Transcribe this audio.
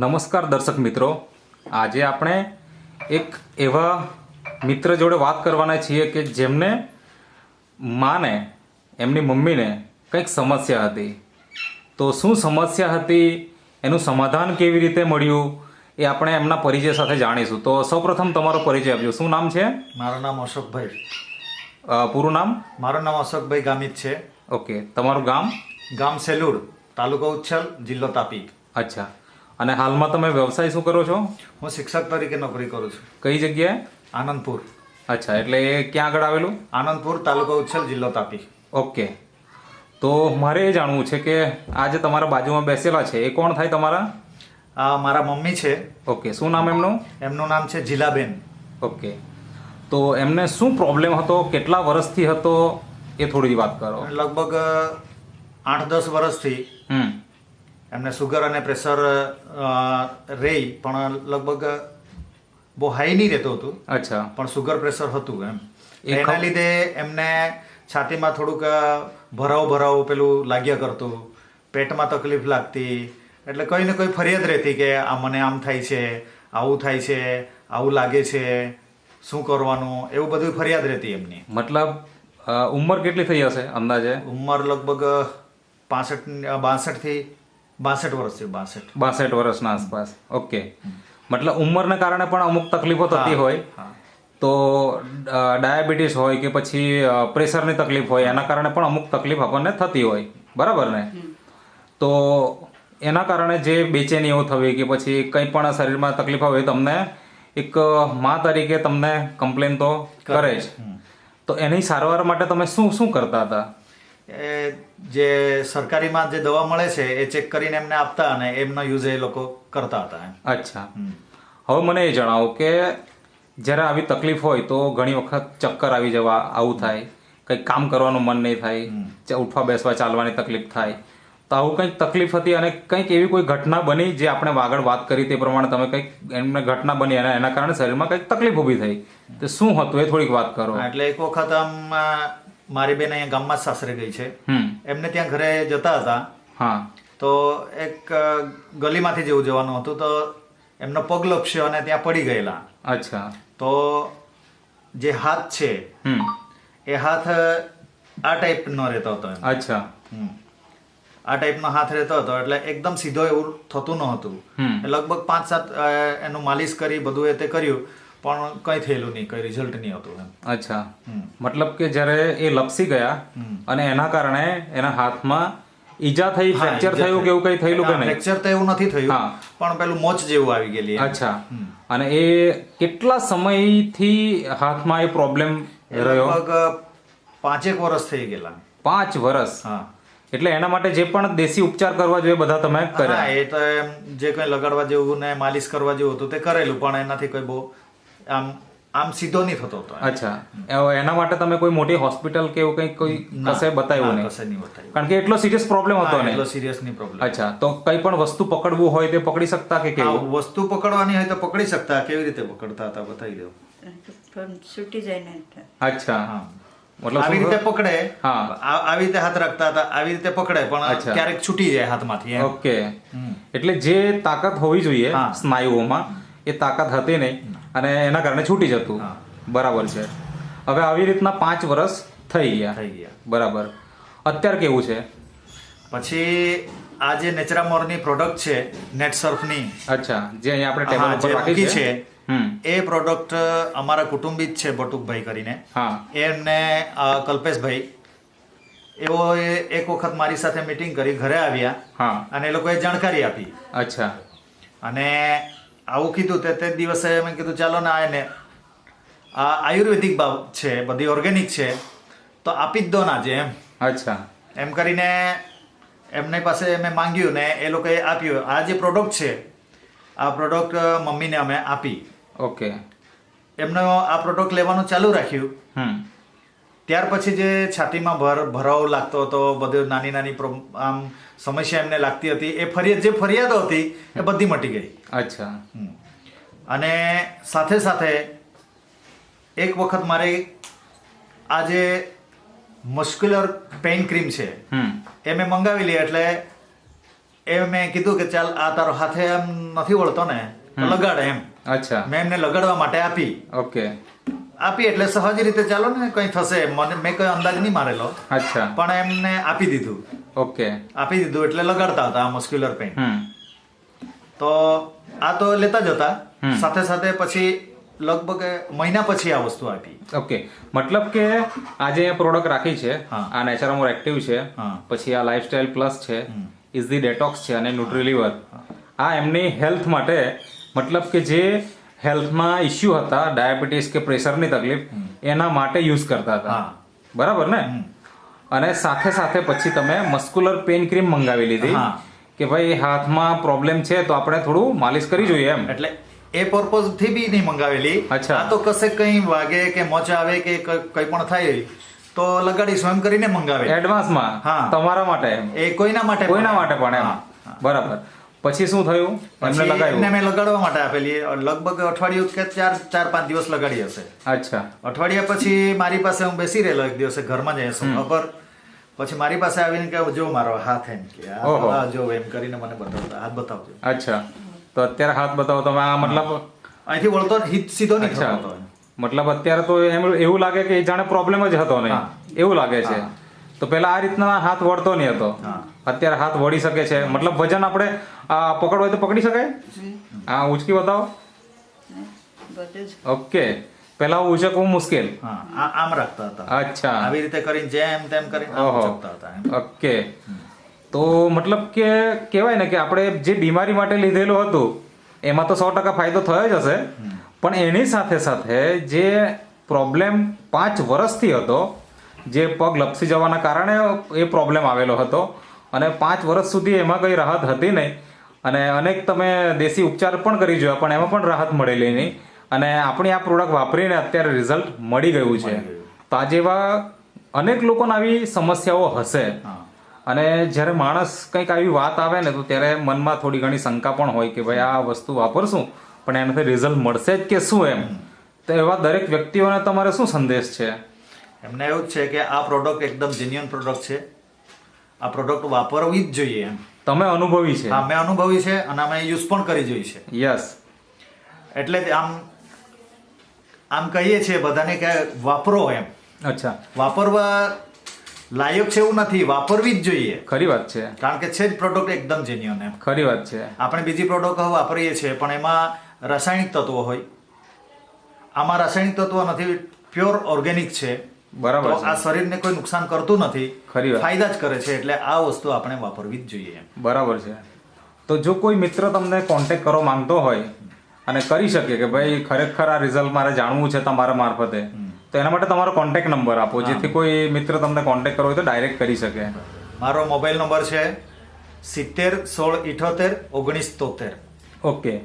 નમસ્કાર દર્શક મિત્રો. આજે આપણે એક એવા મિત્ર જોડે વાત કરવાના છીએ કે જેમને માને એમની મમ્મીને કંઈક સમસ્યા હતી. તો શું સમસ્યા હતી? એનું સમાધાન કેવી રીતે મળ્યું? એ આપણે એમના પરિચય સાથે જાણીશું. તો સૌપ્રથમ તમારો પરિચય આપજો. શું નામ છે? મારું નામ અશોકભાઈ. પૂરું નામ? મારું નામ અશોકભાઈ ગામિત છે. ઓકે. તમારું ગામ? ગામ સેલુડ તાલુકો ઉચ્છલ જિલ્લો તાપી. અચ્છા. અને હાલમાં તમે વ્યવસાય શું કરો છો? હું શિક્ષક તરીકે નોકરી કરું છું. કઈ જગ્યાએ? આનંદપુર. અચ્છા એટલે એ ક્યાં આગળ આવેલું? આનંદપુર તાલુકો ઉચ્છલ જિલ્લો તાપી. ઓકે. તો મારે એ જાણવું છે કે આજે તમારા બાજુમાં બેસેલા છે. એ કોણ થાય તમારા? આ મારા મમ્મી છે. ઓકે શું નામ એમનું? એમનું નામ છે જીલાબેન. ઓકે. તો એમને શું પ્રોબ્લેમ હતો? કેટલા વર્ષથી હતો? એ થોડી વાત કરો. લગભગ આઠ દસ વર્ષથી. એમને સુગર અને પ્રેશર રહી પણ લગભગ બહુ હાઈ નહીં રહેતું હતું. અચ્છા. પણ સુગર પ્રેશર હતું એમ. એના લીધે એમને છાતીમાં થોડુંક ભરાવ ભરાવ પેલું લાગ્યા કરતું. પેટમાં તકલીફ લાગતી. એટલે કોઈ ને કોઈ ફરિયાદ રહેતી કે આ મને આમ થાય છે આવું થાય છે આવું લાગે છે શું કરવાનું? એવું બધું ફરિયાદ રહેતી એમની. મતલબ ઉંમર કેટલી થઈ હશે અંદાજે? ઉંમર લગભગ પાસઠ બાસઠથી બાસઠ વર્ષ છે બાસઠ. બાસઠ વર્ષના આસપાસ. ઓકે. મતલબ ઉંમરને કારણે પણ અમુક તકલીફો થતી હોય. તો ડાયાબિટીસ હોય કે પછી પ્રેશરની તકલીફ હોય એના કારણે પણ અમુક તકલીફ આપણને થતી હોય. બરાબર ને? તો એના કારણે જે બેચેની એવું થવી કે પછી કંઈ પણ શરીરમાં તકલીફ આવે તમને એક મા તરીકે તમને કમ્પ્લેન તો કરે જ. તો એની સારવાર માટે તમે શું શું કરતા હતા? એ જે સરકારીમાં જે દવા મળે છે એ ચેક કરીને એમને આપતા અને એમનો યુઝ એ લોકો કરતા હતા એમ. અચ્છા. હવે મને એ જણાવો કે જ્યારે આવી તકલીફ હોય તો ઘણી વખત ચક્કર આવી જવા આવું થાય. કંઈક કામ કરવાનું મન નહીં થાય. ઉઠવા બેસવા ચાલવાની તકલીફ થાય. તો આવું કંઈક તકલીફ હતી અને કંઈક એવી કોઈ ઘટના બની જે આપણે આગળ વાત કરી તે પ્રમાણે તમે કંઈક એમને ઘટના બની અને એના કારણે શરીરમાં કંઈક તકલીફ ઊભી થઈ. તો શું હતું એ થોડીક વાત કરો. એટલે એક વખત આમ મારી બેન અહીંયા ગામમાં જ સાસરે ગઈ છે. એમને ત્યાં ઘરે જતા હતા. હા. તો એક ગલીમાંથી જેવું જવાનું હતું તો એમનો પગ લપસ્યો અને ત્યાં પડી ગયેલા. અચ્છા. તો જે હાથ છે એ હાથ આ ટાઈપનો રહેતો હતો અચ્છા. આ ટાઈપનો હાથ રહેતો હતો એટલે એકદમ સીધો એવું થતું ન હતું લગભગ પાંચ સાત એનું માલિશ કરી બધું એ તે કર્યું. પણ કંઈ થયેલું નહીં કંઈ રિઝલ્ટ નહીં હતું એમ. અચ્છા. મતલબ કે જ્યારે એ લપસી ગયા અને એના કારણે એના હાથમાં ઈજા થઈ ફ્રેક્ચર થયું કે એવું કંઈ થયેલું કે નહીં? ફ્રેક્ચર તો એવું નથી થયું. પણ પેલું મોચ જેવું આવી ગયેલી અચ્છા. અને એ કેટલા સમયથી હાથમાં એ પ્રોબ્લેમ રહ્યો? લગભગ પાંચેક વર્ષ થઈ ગયેલા. પાંચ વર્ષ હા. એટલે એના માટે જે પણ દેશી ઉપચાર કરવા જોઈએ બધા તમે કર્યા? એ તો જે કંઈ લગાડવા જેવું ને માલિશ કરવા જેવું હતું તે કરેલું પણ એનાથી કોઈ બહુ આમ આમ સીધો નહીં થતો હતો અચ્છા. એના માટે તમે કોઈ મોટી હોસ્પિટલ કે એવું કંઈક કોઈ કશે બતાવ્યું નહીં? કશે નહીં બતાવ્યું. કારણ કે એટલો સિરિયસ પ્રોબ્લેમ હતો ને? એટલો સિરિયસ નહીં પ્રોબ્લેમ અચ્છા. તો કઈ પણ વસ્તુ પકડવું હોય તે પકડી શકતા કે કેવું? વસ્તુ પકડવાની હોય તો પકડી શકતા. કેવી રીતે પકડતા હતા બતાવી દો. છૂટી જાય ને અચ્છા. હા. મતલબ આવી રીતે પકડે. હા. આવી રીતે હાથ રાખતા હતા આવી રીતે પકડે પણ ક્યારેક છૂટી જાય હાથમાંથી ઓકે. એટલે જે તાકાત હોવી જોઈએ સ્નાયુઓમાં એ તાકાત હતી નહીં. અને એના કારણે છૂટી જતું. બરાબર છે. હવે આવી રીતના પાંચ વર્ષ થઈ ગયા. થઈ ગયા. બરાબર. અત્યારે કેવું છે? પછી આ જે નેચરામોરની પ્રોડક્ટ છે નેટ સર્ફની અચ્છા જે અહીંયા આપણે ટેબલ ઉપર રાખી છે. એ પ્રોડક્ટ અમારા કુટુંબી જ છે બટુકભાઈ કરીને. હા. એમને કલ્પેશભાઈ એવો એક વખત મારી સાથે મીટિંગ કરી ઘરે આવ્યા. હા. અને એ લોકોએ જાણકારી આપી. અચ્છા. અને આવું કીધું તે તે દિવસે મેં કીધું ચાલો ને આ એને આ આયુર્વેદિક બાબ છે બધી ઓર્ગેનિક છે તો આપી જ દો ના જે એમ. અચ્છા. એમ કરીને એમની પાસે મેં માંગ્યું ને એ લોકોએ આપ્યું. આ જે પ્રોડક્ટ છે આ પ્રોડક્ટ મમ્મીને અમે આપી. ઓકે. એમનો આ પ્રોડક્ટ લેવાનું ચાલુ રાખ્યું. હમ. ત્યાર પછી જે છાતીમાં ભર ભરાવ લાગતો હતો બધું નાની નાની આમ સમસ્યા એમને લાગતી હતી એ ફરિયાદ જે ફરિયાદો હતી એ બધી મટી ગઈ. અચ્છા. અને સાથે સાથે એક વખત મારે આ જે મસ્ક્યુલર પેઇન ક્રીમ છે એ મેં મંગાવી લી એટલે એ મેં કીધું કે ચાલ આ તારો હાથે એમ નથી વળતો ને લગાડે લગાડ એમ. અચ્છા. મેં એમને લગાડવા માટે આપી. ઓકે. આપી એટલે સહજ રીતે ચાલો ને કંઈ થશે. મને મેં કોઈ અંદાજ નહીં મારેલો. અચ્છા. પણ એમને આપી દીધું. ઓકે. આપી દીધું એટલે લગાડતા હતા આ મસ્ક્યુલર પેઇન તો આ તો લેતા જ હતા. સાથે સાથે પછી લગભગ મહિના પછી આ વસ્તુ આપી. ઓકે. મતલબ કે આજે પ્રોડક્ટ રાખી છે. આ નેચરમોર એક્ટિવ છે. પછી આ લાઇફસ્ટાઇલ પ્લસ છે. ઇઝ ધી ડેટોક્સ છે અને ન્યુટ્રીલિવર આ એમની હેલ્થ માટે મતલબ કે જે હેલ્થમાં ઇસ્યુ હતા ડાયાબિટીસ કે પ્રેશરની તકલીફ એના માટે યુઝ કરતા હતા. હા. બરાબર ને? અને સાથે સાથે પછી તમે મસ્ક્યુલર પેઇન ક્રીમ મંગાવી લીધી કે ભાઈ હાથમાં પ્રોબ્લેમ છે તો આપણે થોડું માલિશ કરી જોઈએ એમ. એટલે એ પર્પઝથી બી નહીં મંગાવેલી. અચ્છા. તો કશે કઈ વાગે કે મોચા આવે કે કંઈ પણ થાય તો લગાડીશું એમ કરીને મંગાવે. એડવાન્સમાં. તમારા માટે? એ કોઈના માટે કોઈના માટે પણ એમ. બરાબર. પછી શું થયું? એમને મેં લગાડવા માટે આપેલી. લગભગ અઠવાડિયું કે ચાર ચાર પાંચ દિવસ લગાડી હશે. અચ્છા. અઠવાડિયા પછી મારી પાસે હું બેસી રહેલો એક દિવસે ઘરમાં જઈએ સોફા ખબર પછી મારી પાસે આવીને કે જો મારો હાથ એમ કે આ. જો એમ કરીને મને બતાવતા હાથ બતાવજો. અચ્છા. તો અત્યારે હાથ બતાવો તમે. આ મતલબ અહીંથી વળતો હિત સીધો નહીં થતો. મતલબ અત્યારે તો એમ એવું લાગે કે જાણે પ્રોબ્લેમ જ હતો નહીં. એવું લાગે છે. તો પેલા આ રીતના હાથ વળતો નહીં હતો. અત્યારે હાથ વળી શકે છે. મતલબ વજન આપણે આ પકડવું હોય તો પકડી શકાય? હા? ઉંચકી બતાવો ઓકે. પેલા ઉંચકવું મુશ્કેલ. આમ રાખતા હતા. અચ્છા. આવી રીતે કરીને જેમ તેમ કરીને ઓહો. ઓકે. તો મતલબ કે કહેવાય ને કે આપણે જે બીમારી માટે લીધેલું હતું એમાં તો સો ટકા ફાયદો થયો જ હશે. પણ એની સાથે સાથે જે પ્રોબ્લેમ પાંચ વર્ષથી હતો જે પગ લપસી જવાના કારણે એ પ્રોબ્લેમ આવેલો હતો. અને પાંચ વર્ષ સુધી એમાં કંઈ રાહત હતી નહીં. અને અનેક તમે દેશી ઉપચાર પણ કરી જોયા પણ એમાં પણ રાહત મળેલી નહીં. અને આપણી આ પ્રોડક્ટ વાપરીને અત્યારે રિઝલ્ટ મળી ગયું છે. તો આ જેવા અનેક લોકોને આવી સમસ્યાઓ હશે. અને જ્યારે માણસ કંઈક આવી વાત આવે ને તો ત્યારે મનમાં થોડી ઘણી શંકા પણ હોય કે ભાઈ આ વસ્તુ વાપરશું? પણ એનાથી રિઝલ્ટ મળશે જ કે શું એમ? તો એવા દરેક વ્યક્તિઓને તમારે શું સંદેશ છે? એમને એવું જ છે કે આ પ્રોડક્ટ એકદમ જેન્યુઅન પ્રોડક્ટ છે. આ પ્રોડક્ટ વાપરવી જ જોઈએ એમ. તમે અનુભવી છે. હા મેં અનુભવી છે અને અમે યુઝ પણ કરી જોઈ છે. યસ એટલે જ આમ આમ કહીએ છીએ બધાને કે વાપરો એમ. અચ્છા. વાપરવા લાયક છે એવું નથી વાપરવી જ જોઈએ. ખરી વાત છે. કારણ કે છે જ પ્રોડક્ટ એકદમ જેન્યુઅન એમ. ખરી વાત છે. આપણે બીજી પ્રોડક્ટ વાપરીએ છીએ પણ એમાં રાસાયણિક તત્વો હોય. આમાં રાસાયણિક તત્વો નથી પ્યોર ઓર્ગેનિક છે. બરાબર આ શરીરને કોઈ નુકસાન કરતું નથી. ખરી ફાયદા જ કરે છે એટલે આ વસ્તુ આપણે વાપરવી જ જોઈએ બરાબર છે. તો જો કોઈ મિત્ર તમને કોન્ટેક્ટ કરવા માંગતો હોય અને કરી શકે કે ભાઈ ખરેખર આ રિઝલ્ટ મારે જાણવું છે તમારા મારફતે તો એના માટે તમારો કોન્ટેક્ટ નંબર આપો. જેથી કોઈ મિત્ર તમને કોન્ટેક્ટ કરવો હોય તો ડાયરેક્ટ કરી શકે. મારો મોબાઈલ નંબર છે સિત્તેર સોળ ઇઠોતેર ઓગણીસ તોતેર. ઓકે.